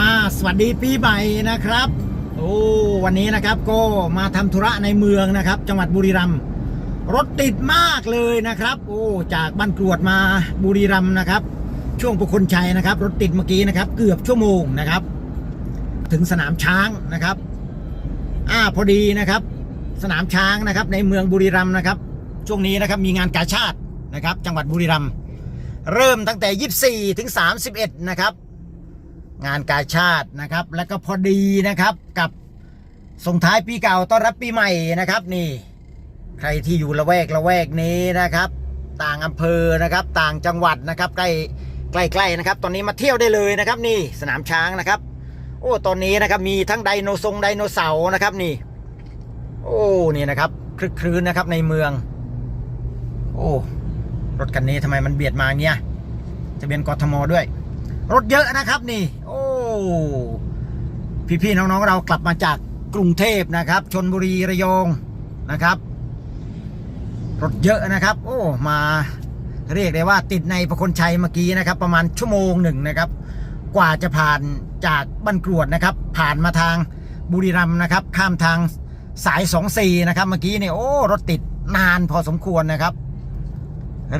อ่าสวัสดีปีใหม่นะครับ โอ้วันนี้นะครับก็มาทำธุระในเมืองนะครับ จังหวัดบุรีรัมย์รถติดมากเลยนะครับ โอ้จากบ้านกรวดมาบุรีรัมย์นะครับ ช่วงประคนชัยนะครับ รถติดเมื่อกี้นะครับ เกือบชั่วโมงนะครับ ถึงสนามช้างนะครับ อ่าพอดีนะครับ สนามช้างนะครับ ในเมืองบุรีรัมย์นะครับ ช่วงนี้นะครับมีงานกาชาตินะครับ จังหวัดบุรีรัมย์เริ่มตั้งแต่ 24 ถึง 31 นะครับ งานกาชาตินะครับ แล้วก็พอดีนะครับกับส่งท้ายปีเก่าต้อนรับปีใหม่นะครับนี่ ใครที่อยู่ละแวกละแวกนี้นะครับ ต่างอำเภอนะครับ ต่างจังหวัดนะครับใกล้ใกล้ๆนะครับ ตอนนี้มาเที่ยวได้เลยนะครับ นี่สนามช้างนะครับ โอ้ตอนนี้นะครับมีทั้งไดโนทรงไดโนเสาร์นะครับนี่ โอ้นี่นะครับคลึกครื้นนะครับในเมือง โอ้รถคันนี้ทำไมมันเบียดมาเงี้ยจะเป็นกทมด้วย รถเยอะนะครับนี่ โอ้พี่ๆน้องๆเรากลับมาจากกรุงเทพนะครับชนบุรีระยองนะครับ รถเยอะนะครับ โอ้มาเรียกได้ว่าติดในประคนชัยเมื่อกี้นะครับ ประมาณชั่วโมงหนึ่งนะครับ กว่าจะผ่านจากบ้านกรวดนะครับ ผ่านมาทางบุรีรัมย์นะครับ ข้ามทางสายสองสี่นะครับ เมื่อกี้เนี่ยโอ้รถติดนานพอสมควรนะครับ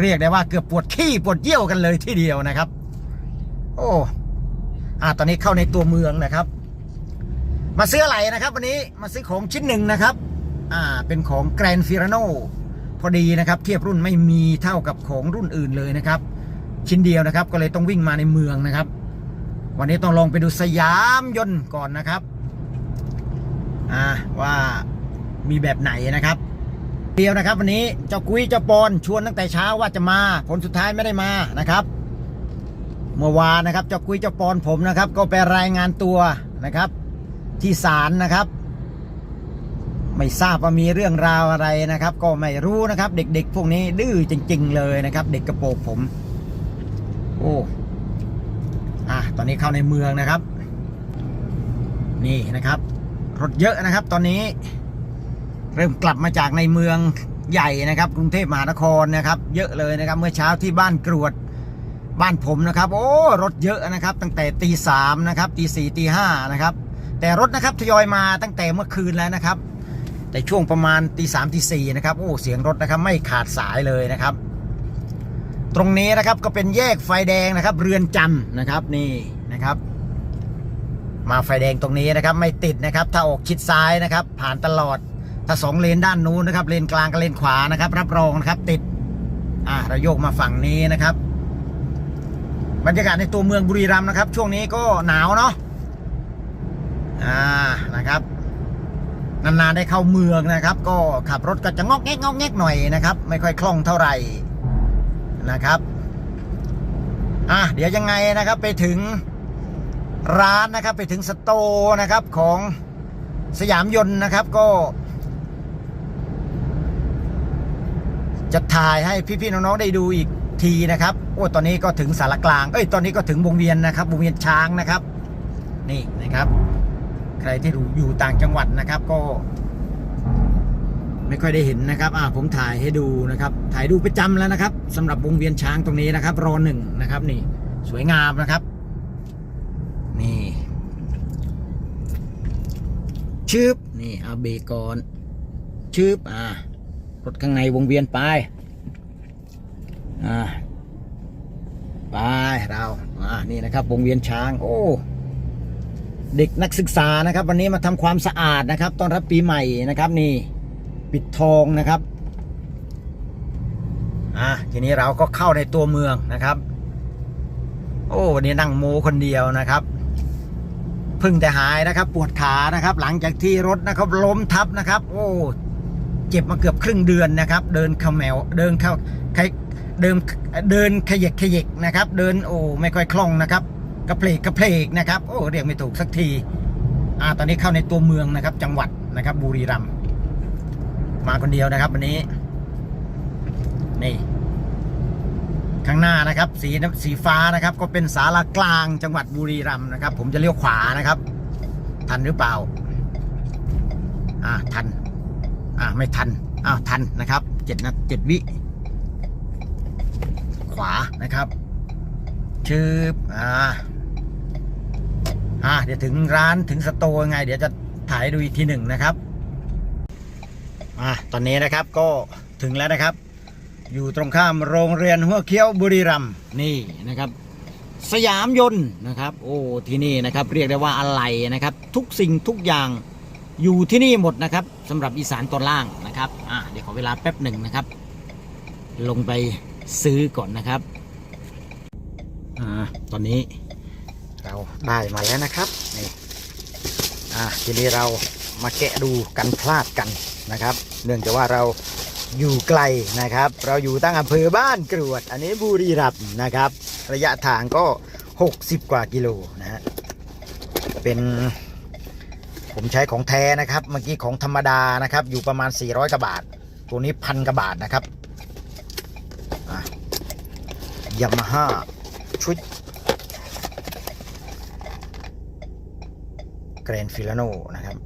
เรียกได้ว่าเกือบปวดขี้ปวดเยี่ยวกันเลยทีเดียวนะครับ โอ้อ่าตอนนี้เข้าในตัวเมืองนะครับ มาซื้ออะไรนะครับ วันนี้มาซื้อของชิ้นหนึ่งนะครับ อ่า เป็นของแกรนฟิร n โนพอดีนะครับ เทียบรุ่นไม่มีเท่ากับของรุ่นอื่นเลยนะครับ ชิ้นเดียวนะครับ ก็เลยต้องวิ่งมาในเมืองนะครับ วันนี้ต้องลองไปดูสยามยนต์ก่อนนะครับ อ่าว่ามีแบบไหนนะครับ เดียวนะครับ วันนี้เจ้ากุ้ยเจ้าปอนชวนตั้งแต่เช้าว่าจะมาผลสุดท้ายไม่ได้มานะครับ เมื่อวานนะครับเจ้ากุ้ยเจ้าปอนผมนะครับ ก็ไปรายงานตัวนะครับ ที่ศาลนะครับ ไม่ทราบว่ามีเรื่องราวอะไรนะครับ ก็ไม่รู้นะครับ เด็กๆ พวกนี้ดื้อจริง ๆ เลยนะครับ เด็กกระโปรงผม โอ้อะตอนนี้เข้าในเมืองนะครับ นี่นะครับ รถเยอะนะครับ ตอนนี้ เริ่มกลับมาจากในเมืองใหญ่นะครับ กรุงเทพมหานครนะครับ เยอะเลยนะครับ เมื่อเช้าที่บ้านกรวด บ้านผมนะครับ โอ้รถเยอะนะครับ ตั้งแต่ตีสามนะครับตีสี่ตีห้านะครับ แต่รถนะครับทยอยมาตั้งแต่เมื่อคืนแล้วนะครับ แต่ช่วงประมาณตีสามตีสี่นะครับโอ้เสียงรถนะครับไม่ขาดสายเลยนะครับ ตรงนี้นะครับก็เป็นแยกไฟแดงนะครับ เรือนจำนะครับนี่นะครับ มาไฟแดงตรงนี้นะครับ ไม่ติดนะครับ ถ้าออกชิดซ้ายนะครับ ผ่านตลอดถ้าสองเลนด้านนู้นนะครับเลนกลางกับเลนขวานะครับ รับรองนะครับ ติดอ่าเราโยกมาฝั่งนี้นะครับ บรรยากาศในตัวเมืองบุรีรัมย์นะครับ ช่วงนี้ก็หนาวเนาะอ่านะครับนานๆได้เข้าเมืองนะครับ ก็ขับรถก็จะงอกแงกงอกแงกหน่อยนะครับ ไม่ค่อยคล่องเท่าไหร่นะครับอะเดี๋ยวยังไงนะครับไปถึงร้านนะครับ ไปถึงสโตร์นะครับของสยามยนต์นะครับก็ จะถ่ายให้พี่ๆน้องๆได้ดูอีก ทีนะครับโอ้ตอนนี้ก็ถึงสารกลาง เอ้ย ตอนนี้ก็ถึงวงเวียนนะครับ วงเวียนช้างนะครับ นี่นะครับ ใครที่อยู่ต่างจังหวัดนะครับก็ ไม่ค่อยได้เห็นนะครับอ่าผมถ่ายให้ดูนะครับ ถ่ายดูประจำแล้วนะครับสำหรับวงเวียนช้างตรงนี้นะครับ รอหนึ่งนะครับ นี่ สวยงามนะครับ นี่ ชืบนี่เอาเบรกก่อนชืบอ่ารถข้างในวงเวียนไป อ่าไปเราอ่านี่นะครับวงเวียนช้าง โอ้เด็กนักศึกษานะครับ วันนี้มาทำความสะอาดนะครับต้อนรับปีใหม่นะครับนี่ปิดทองนะครับอ่าทีนี้เราก็เข้าในตัวเมืองนะครับ โอ้วันนี้นั่งโมคนเดียวนะครับพึ่งแต่หายนะครับ ปวดขานะครับ หลังจากที่รถนะครับล้มทับนะครับ โอ้ เจ็บมาเกือบครึ่งเดือนนะครับ เดินขมวเดินเข้าใคร เดินเดินขยกขยกนะครับ เดินโอ้ไม่ค่อยคล่องนะครับ กระเพลกกระเพลกนะครับ โอ้เรียกไม่ถูกสักทีอ่าตอนนี้เข้าในตัวเมืองนะครับ จังหวัดนะครับ บุรีรัมย์มาคนเดียวนะครับ วันนี้ นี่ ข้างหน้านะครับ สีสีฟ้านะครับ ก็เป็นสารากลางจังหวัดบุรีรัมย์นะครับ ผมจะเลี้ยวขวานะครับ ทันหรือเปล่า อ่าทัน อ่าไม่ทันอ้าวทันนะครับเจ็ดนาเจ็ดวิ ขวานะครับชืบอ่าอ่าเดี๋ยวถึงร้านถึงสตร์ยังไง เดี๋ยวจะถ่ายดูอีกทีหนึ่งนะครับอ่าตอนนี้นะครับก็ถึงแล้วนะครับ อยู่ตรงข้ามโรงเรียนหัวเคี้ยวบุรีรัมย์นี่นะครับ สยามยนต์นะครับ โอ้ที่นี่นะครับ เรียกได้ว่าอะไรนะครับ ทุกสิ่งทุกอย่างอยู่ที่นี่หมดนะครับสำหรับอีสานตอนล่างนะครับอ่าเดี๋ยวขอเวลาแป๊บหนึ่งนะครับ ลงไป ซื้อก่อนนะครับอ่าตอนนี้เราได้มาแล้วนะครับนี่อ่าทีนี้เรามาแกะดูกันพลาดกันนะครับ เนื่องจากว่าเราอยู่ไกลนะครับ เราอยู่ตั้งอำเภอบ้านกรวด อันนี้บุรีรัมย์นะครับ ระยะทางก็ 60 กว่ากิโลนะฮะเป็นผมใช้ของแท้นะครับ เมื่อกี้ของธรรมดานะครับ อยู่ประมาณ 400กว่าบาท ตัวนี้พันกว่าบาทนะครับ ยามาฮ่าชุดแกรนฟิลาโนนะครับ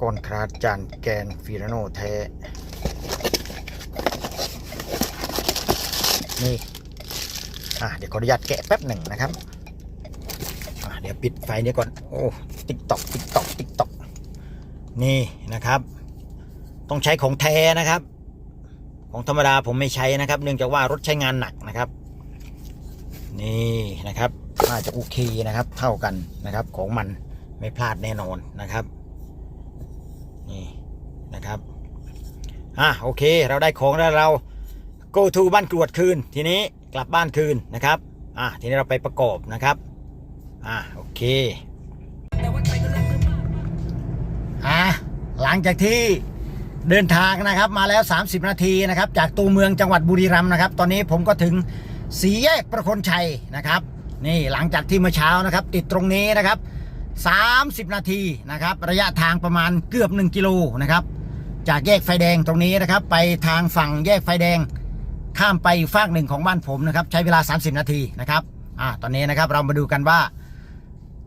ก้อนคราดจานแกนฟิลาโนแท้นี่อะเดี๋ยวขออนุญาตแกะแป๊บหนึ่งนะครับอะเดี๋ยวปิดไฟนี้ก่อน โอ้ติ๊กตอกติ๊กตอกติ๊กตอกนี่นะครับ ต้องใช้ของแท้นะครับ ของธรรมดาผมไม่ใช้นะครับ เนื่องจากว่ารถใช้งานหนักนะครับ นี่นะครับน่าจะโอเคนะครับ เท่ากันนะครับของมันไม่พลาดแน่นอนนะครับ นี่นะครับอะโอเค เราได้ของแล้วเรา go to บ้านกรวดคืน ทีนี้กลับบ้านคืนนะครับอะทีนี้เราไปประกอบนะครับอะโอเคอะหลังจากที่ เดินทางนะครับมาแล้ว 30 นาทีนะครับจากตัวเมืองจังหวัดบุรีรัมย์นะครับ ตอนนี้ผมก็ถึงสีแยกประคนชัยนะครับนี่หลังจากที่เมื่อเช้านะครับ ติดตรงนี้นะครับ 30 นาทีนะครับ ระยะทางประมาณเกือบ 1 กิโลนะครับ จากแยกไฟแดงตรงนี้นะครับ ไปทางฝั่งแยกไฟแดง ข้ามไปฝากหนึ่งของบ้านผมนะครับ ใช้เวลา 30 นาทีนะครับอ่าตอนนี้นะครับเรามาดูกันว่า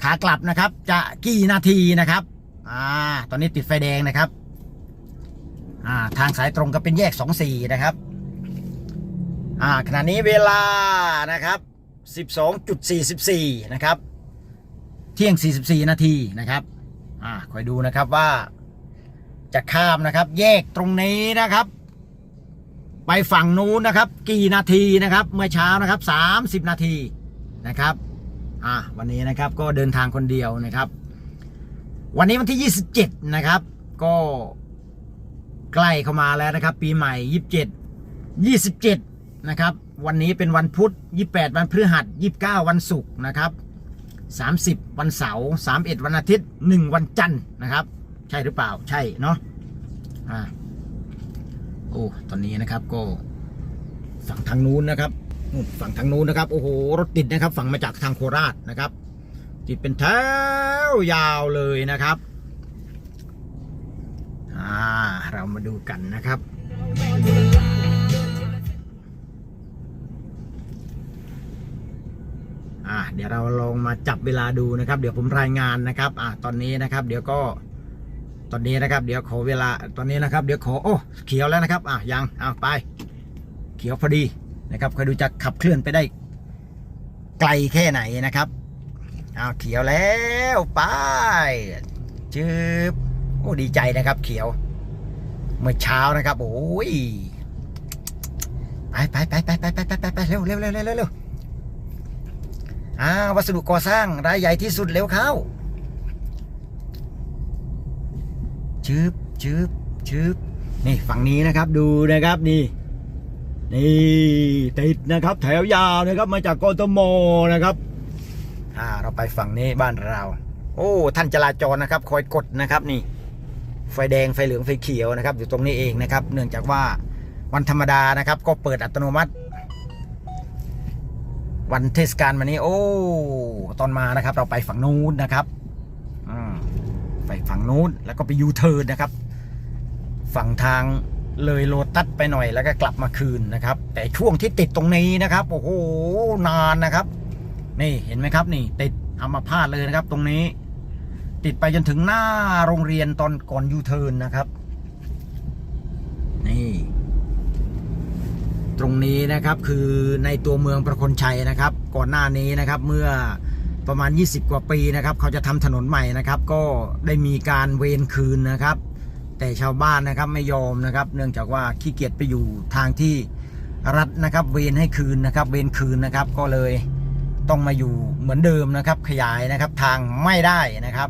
ขากลับนะครับจะกี่นาทีนะครับอ่าตอนนี้ติดไฟแดงนะครับ อ่าทางสายตรงก็เป็นแยก 24 นะครับ อ่าขณะนี้เวลานะครับ 12.44 นะครับ เที่ยง 44 นาทีนะครับอ่าคอยดูนะครับว่าจะข้ามนะครับ แยกตรงนี้นะครับ ไปฝั่งนู้นนะครับ กี่นาทีนะครับ เมื่อเช้านะครับ 30 นาทีนะครับอ่าวันนี้นะครับก็เดินทางคนเดียวนะครับ วันนี้วันที่ 27 นะครับ ก็ ใกล้เข้ามาแล้วนะครับ ปีใหม่ 27 27 นะครับ วันนี้เป็นวันพุธ 28 วันพฤหัส 29 วันศุกร์นะครับ 30 วันเสาร์31 วันอาทิตย์ 1 วันจันทร์นะครับ ใช่หรือเปล่าใช่เนาะอ่าโอ้ตอนนี้นะครับก็ฝั่งทางนู้นนะครับฝั่งทางนู้นนะครับโอ้โหรถติดนะครับ ฝั่งมาจากทางโคราชนะครับ ติดเป็นแถวยาวเลยนะครับ อ่า เรามาดูกันนะครับ อ่า เดี๋ยวเราลองมาจับเวลาดูนะครับ เดี๋ยวผมรายงานนะครับ อ่า ตอนนี้นะครับ เดี๋ยวก็ ตอนนี้นะครับ เดี๋ยวขอเวลา ตอนนี้นะครับ เดี๋ยวขอ โอ้ เขียวแล้วนะครับ อะยังอ้าไป เขียวพอดีนะครับคอยดูจะขับเคลื่อนไปได้ ไกลแค่ไหนนะครับอ้าเขียวแล้วไปจืบโอ้ดีใจนะครับเขียว เมื่อเช้านะครับ โอ้ยไปไปไปไปไปไปไปไปไปเร็วเร็วเร็วเร็วเร็วอ้าววัสดุก่อสร้างรายใหญ่ที่สุดเร็วเข้าชืบชืบชืบนี่ฝั่งนี้นะครับดูนะครับนี่นี่ติดนะครับ แถวยาวนะครับมาจากกทมนะครับอ่าเราไปฝั่งนี้บ้านเรา โอ้ท่านจราจรนะครับ คอยกดนะครับนี่ ไฟแดงไฟเหลืองไฟเขียวนะครับ อยู่ตรงนี้เองนะครับ เนื่องจากว่าวันธรรมดานะครับ ก็เปิดอัตโนมัติ วันเทศกาลวันนี้ โอ้ตอนมานะครับ เราไปฝั่งนู้นนะครับไปฝั่งนู้นแล้วก็ไปยูเทิร์นนะครับ ฝั่งทางเลยโลตัสไปหน่อยแล้วก็กลับมาคืนนะครับ แต่ช่วงที่ติดตรงนี้นะครับ โอ้โหนานนะครับ นี่เห็นไหมครับ นี่ ติดอัมาพาดเลยนะครับ ตรงนี้ ติดไปจนถึงหน้าโรงเรียนตอนก่อนยูเทิร์นนะครับ นี่ ตรงนี้นะครับคือในตัวเมืองประคนชัยนะครับ ก่อนหน้านี้นะครับเมื่อประมาณ 20 กว่าปีนะครับ เขาจะทำถนนใหม่นะครับ ก็ได้มีการเวรคืนนะครับ แต่ชาวบ้านนะครับไม่ยอมนะครับ เนื่องจากว่าขี้เกียจไปอยู่ทางที่รัฐนะครับ เวรให้คืนนะครับ เวรคืนนะครับก็เลยต้องมาอยู่เหมือนเดิมนะครับ ขยายนะครับทางไม่ได้นะครับ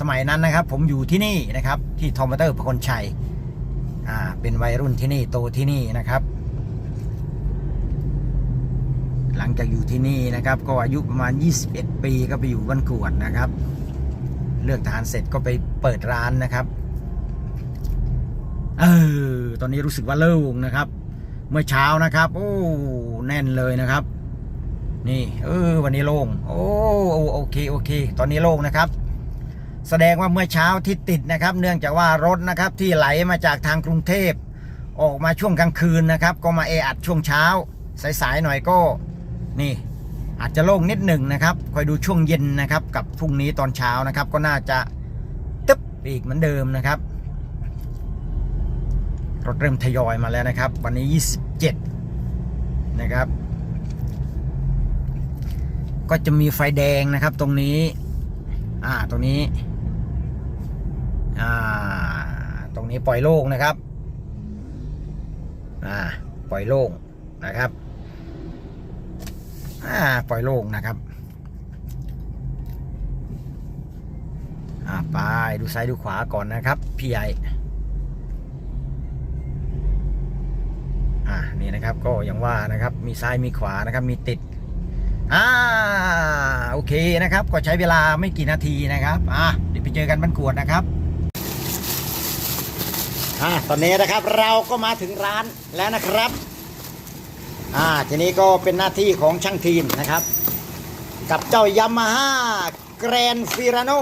สมัยนั้นนะครับ ผมอยู่ที่นี่นะครับที่ทอมเตอร์พคนชัยอ่าเป็นวัยรุ่นที่นี่โตที่นี่นะครับ หลังจากอยู่ที่นี่นะครับ ก็อายุประมาณ 21 ปีก็ไปอยู่บ้านกวดนะครับ เลือกทหารเสร็จก็ไปเปิดร้านนะครับเออตอนนี้รู้สึกว่าโล่งนะครับ เมื่อเช้านะครับ โอ้แน่นเลยนะครับ นี่ เออ วันนี้โล่งโอ้โอเคโอเค ตอนนี้โล่งนะครับ แสดงว่าเมื่อเช้าที่ติดนะครับ เนื่องจากว่ารถนะครับที่ไหลมาจากทางกรุงเทพ ออกมาช่วงกลางคืนนะครับ ก็มาเออัดช่วงเช้า สายๆหน่อยก็ นี่ อาจจะโล่งนิดหนึ่งนะครับคอยดูช่วงเย็นนะครับ กับพรุ่งนี้ตอนเช้านะครับ ก็น่าจะตึ๊บอีกเหมือนเดิมนะครับรถเริ่มทยอยมาแล้วนะครับ วันนี้ 27 นะครับ ก็จะมีไฟแดงนะครับตรงนี้ อ่าตรงนี้ อ่า ตรงนี้ปล่อยโล่งนะครับ อ่า ปล่อยโล่งนะครับ อ่า ปล่อยโล่งนะครับ อ่า ไปดูซ้ายดูขวาก่อนนะครับ พี่ใหญ่ อ่า นี่นะครับ ก็อย่างว่านะครับ มีซ้ายมีขวานะครับ มีติดอ่าโอเคนะครับ ก็ใช้เวลาไม่กี่นาทีนะครับ อ่าเดี๋ยวไปเจอกันบ้านกวดนะครับ อ่าตอนนี้นะครับเราก็มาถึงร้านแล้วนะครับ อ่าทีนี้ก็เป็นหน้าที่ของช่างทีมนะครับ กับเจ้ายามาฮ่าแกรนฟิราโน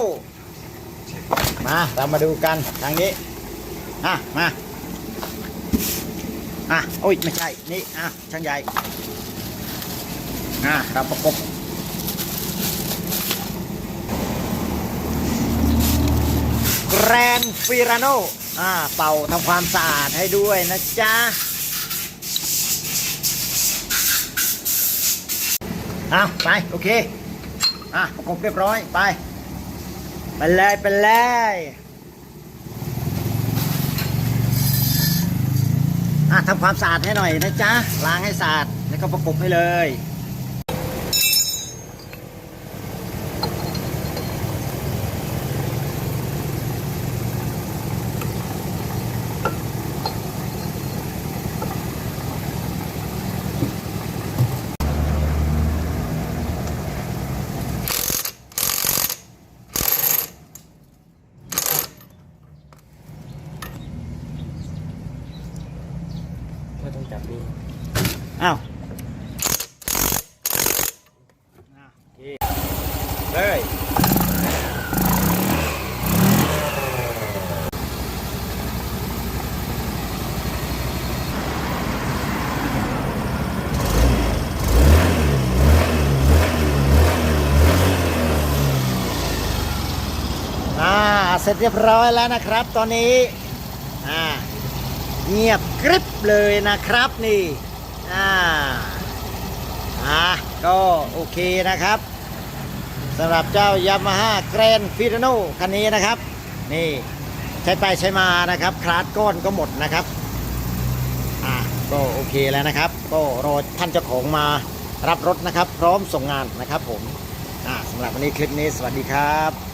มาเรามาดูกันทางนี้อะมาอะโอ้ยไม่ใช่นี่อะช่างใหญ่อะเราประกบแกรนฟิราโน อ่าเป่าทำความสะอาดให้ด้วยนะจ๊ะอะไป โอเค อะประกบเรียบร้อยไป ไปเลยไปเลยอะทำความสะอาดให้หน่อยนะจ๊ะล้างให้สะอาดแล้วก็ประกบให้เลย ไม่ต้องจับนี่ อ้าวอะโอเคเลย อ่า เสร็จเรียบร้อยแล้วนะครับ ตอนนี้อ่าเงียบกริบเลยนะครับนี่อ่าอ่าก็โอเคนะครับสำหรับเจ้ายามาฮ่าแกรนฟิโนคันนี้นะครับ นี่ใช้ไปใช้มานะครับคลาสก้อนก็หมดนะครับอ่าก็โอเคแล้วนะครับ ก็รอท่านเจ้าของมารับรถนะครับ พร้อมส่งงานนะครับผมอ่าสำหรับวันนี้คลิปนี้สวัสดีครับ